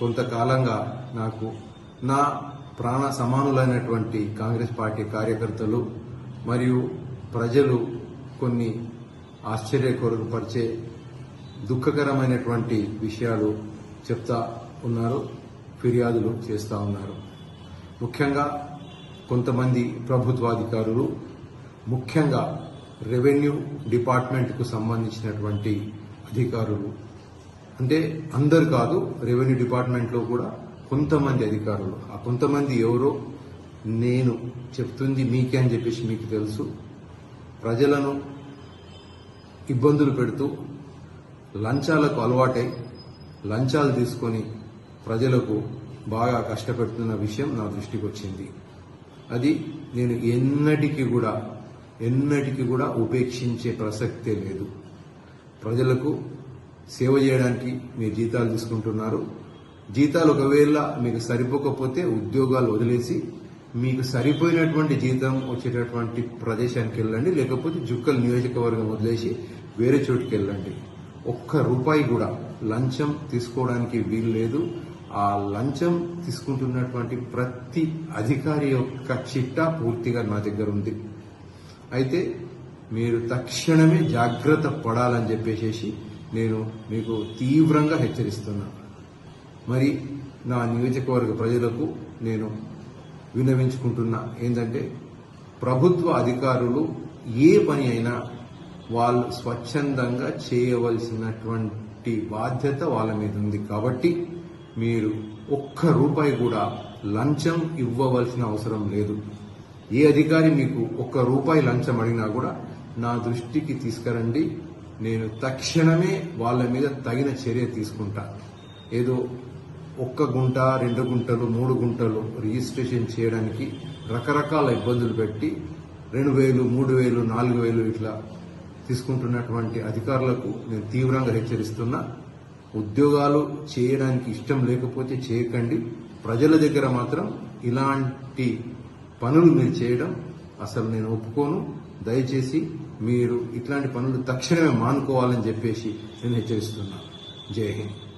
కొంతకాలంగా నాకు నా ప్రాణ సమానులైనటువంటి కాంగ్రెస్ పార్టీ కార్యకర్తలు మరియు ప్రజలు కొన్ని ఆశ్చర్యకరపరిచే దుఃఖకరమైనటువంటి విషయాలు చెప్తా ఉన్నారు ఫిర్యాదులు చేస్తూ ఉన్నారు. ముఖ్యంగా కొంతమంది ప్రభుత్వాధికారులు ముఖ్యంగా రెవెన్యూ డిపార్ట్మెంట్కు సంబంధించినటువంటి అధికారులు అంటే అందరు కాదు రెవెన్యూ డిపార్ట్మెంట్లో కూడా కొంతమంది అధికారులు. ఆ కొంతమంది ఎవరో నేను చెప్తుంది మీకే అని చెప్పేసి మీకు తెలుసు. ప్రజలను ఇబ్బందులు పెడుతూ లంచాలకు అలవాటై లంచాలు తీసుకొని ప్రజలకు బాగా కష్టపెడుతున్న విషయం నా దృష్టికి వచ్చింది. అది నేను ఎన్నటికీ కూడా ఎన్నటికీ కూడా ఉపేక్షించే ప్రసక్తే లేదు. ప్రజలకు సేవ చేయడానికి మీరు జీతాలు తీసుకుంటున్నారు. జీతాలు ఒకవేళ మీకు సరిపోకపోతే ఉద్యోగాలు వదిలేసి మీకు సరిపోయినటువంటి జీతం వచ్చేటటువంటి ప్రదేశానికి వెళ్ళండి లేకపోతే జుక్కల్ నియోజకవర్గం వదిలేసి వేరే చోటుకి వెళ్ళండి. ఒక్క రూపాయి కూడా లంచం తీసుకోవడానికి వీలు లేదు ఆ లంచం తీసుకుంటున్నటువంటి ప్రతి అధికారి యొక్క చిట్టా పూర్తిగా నా దగ్గర ఉంది. అయితే మీరు తక్షణమే జాగ్రత్త పడాలని చెప్పేసి నేను మీకు తీవ్రంగా హెచ్చరిస్తున్నా. మరి నా నియోజకవర్గ ప్రజలకు నేను విన్నవించుకుంటున్నా. ఏంటంటే ప్రభుత్వ అధికారులు ఏ పని అయినా వాళ్ళు స్వచ్ఛందంగా చేయవలసినటువంటి బాధ్యత వాళ్ళ మీద ఉంది. కాబట్టి మీరు ఒక్క రూపాయి కూడా లంచం ఇవ్వవలసిన అవసరం లేదు. ఏ అధికారి మీకు ఒక్క రూపాయి లంచం అడిగినా కూడా నా దృష్టికి తీసుకురండి. నేను తక్షణమే వాళ్ళ మీద తగిన చర్య తీసుకుంటా. ఏదో ఒక్క గుంట రెండు గుంటలు మూడు గుంటలు రిజిస్ట్రేషన్ చేయడానికి రకరకాల ఇబ్బందులు పెట్టి రెండు వేలు మూడు వేలు నాలుగు వేలు ఇట్లా తీసుకుంటున్నటువంటి అధికారులకు నేను తీవ్రంగా హెచ్చరిస్తున్నా. ఉద్యోగాలు చేయడానికి ఇష్టం లేకపోతే చేయకండి. ప్రజల దగ్గర మాత్రం ఇలాంటి పనులు మీరు చేయడం అసలు నేను ఒప్పుకోను. దయచేసి మీరు ఇట్లాంటి పనులు తక్షణమే మానుకోవాలని చెప్పేసి నేను హెచ్చరిస్తున్నాను జై హింద్.